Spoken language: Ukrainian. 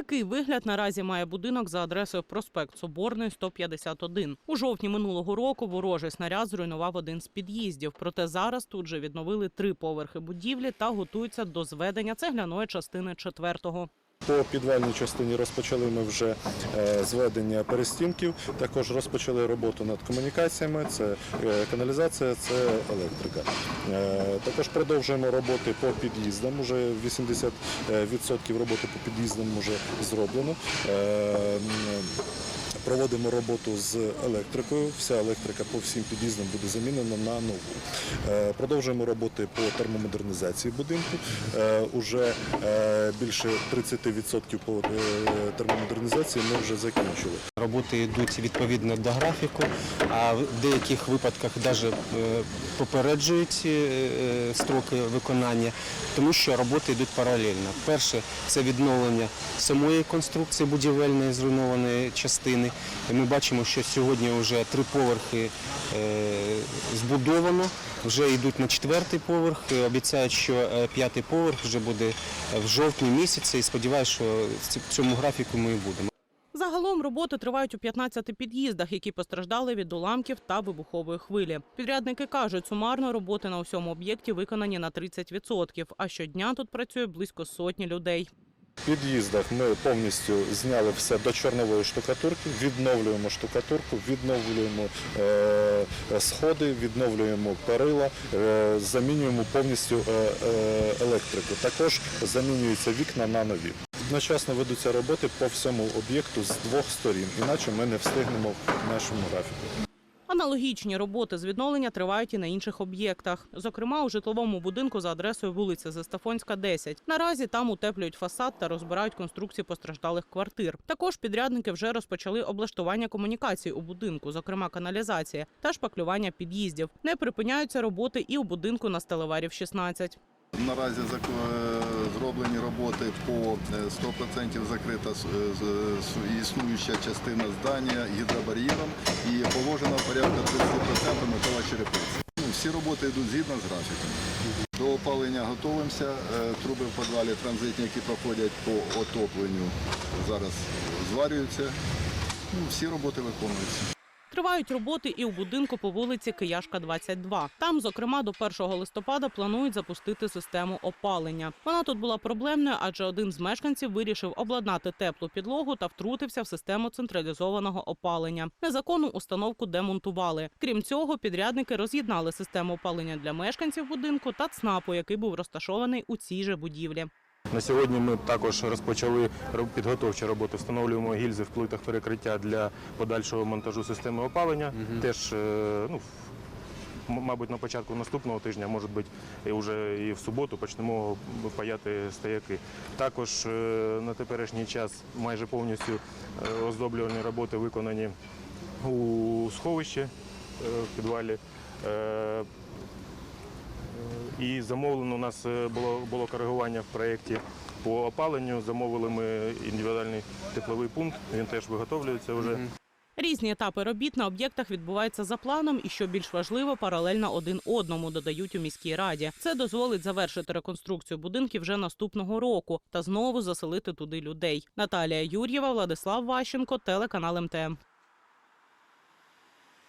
Такий вигляд наразі має будинок за адресою проспект Соборний, 151. У жовтні минулого року ворожий снаряд зруйнував один з під'їздів. Проте зараз тут же відновили три поверхи будівлі та готуються до зведення цегляної частини четвертого. По підвальній частині розпочали ми вже е, зведення перестінків. Також розпочали роботу над комунікаціями. Це е, каналізація, це електрика. Е, Також продовжуємо роботи по під'їздам. вже 80% роботи по під'їздам вже зроблено. Проводимо роботу з електрикою. Вся електрика по всім під'їздам буде замінена на нову. Е, Продовжуємо роботи по термомодернізації будинку. Е, Уже е, більше 30% по термомодернізації ми вже закінчили. Роботи йдуть відповідно до графіку, а в деяких випадках навіть попереджують строки виконання, тому що роботи йдуть паралельно. Перше це відновлення самої конструкції будівельної зруйнованої частини. І Ми бачимо, що сьогодні вже три поверхи е, збудовано, вже йдуть на четвертий поверх. Е, Обіцяють, що е, п'ятий поверх вже буде в жовтні місяці. І сподіваюся, що в цьому графіку ми і будемо. Загалом роботи тривають у 15 під'їздах, які постраждали від уламків та вибухової хвилі. Підрядники кажуть, сумарно роботи на усьому об'єкті виконані на 30%, а щодня тут працює близько сотні людей. В під'їздах ми повністю зняли все до чорнової штукатурки, відновлюємо штукатурку, відновлюємо е, сходи, відновлюємо перила, е, замінюємо повністю е, е, електрику. Також замінюються вікна на нові. Одночасно ведуться роботи по всьому об'єкту з двох сторін, іначе ми не встигнемо в нашому графіку. Аналогічні роботи з відновлення тривають і на інших об'єктах. Зокрема, у житловому будинку за адресою вулиця Застафонська, 10. Наразі там утеплюють фасад та розбирають конструкції постраждалих квартир. Також підрядники вже розпочали облаштування комунікацій у будинку, зокрема каналізація та шпаклювання під'їздів. Не припиняються роботи і у будинку на Стелеварів 16. Наразі е, зроблені роботи по е, 100% закрита с- е, з- с- існуюча частина здання гідробар'єром і положено порядка 30% металочерепиці. Ну, всі роботи йдуть згідно з графіком. До опалення готуємося. Е, Труби в підвалі транзитні, які проходять по отопленню, зараз зварюються. Ну, всі роботи виконуються. Тривають роботи і у будинку по вулиці Кияшка, 22. Там, зокрема, до 1 листопада планують запустити систему опалення. Вона тут була проблемною, адже один з мешканців вирішив обладнати теплу підлогу та втрутився в систему централізованого опалення. Незаконну установку демонтували. Крім цього, підрядники роз'єднали систему опалення для мешканців будинку та ЦНАПу, який був розташований у цій же будівлі. На сьогодні ми також розпочали роб- підготовчі роботи. Встановлюємо гільзи в плитах перекриття для подальшого монтажу системи опалення. Теж, е, ну, мабуть, на початку наступного тижня, може бути, і вже і в суботу почнемо паяти стояки. Також е, на теперішній час майже повністю е, оздоблювальні роботи виконані у сховищі в підвалі. І замовлено у нас е, було, було коригування в проєкті по опаленню. Замовили ми індивідуальний тепловий пункт. Він теж виготовлюється вже. Різні етапи робіт на об'єктах відбуваються за планом, і що більш важливо, паралельно один одному додають у міській раді. Це дозволить завершити реконструкцію будинків вже наступного року та знову заселити туди людей. Наталія Юр'єва, Владислав Ващенко, телеканал МТМ.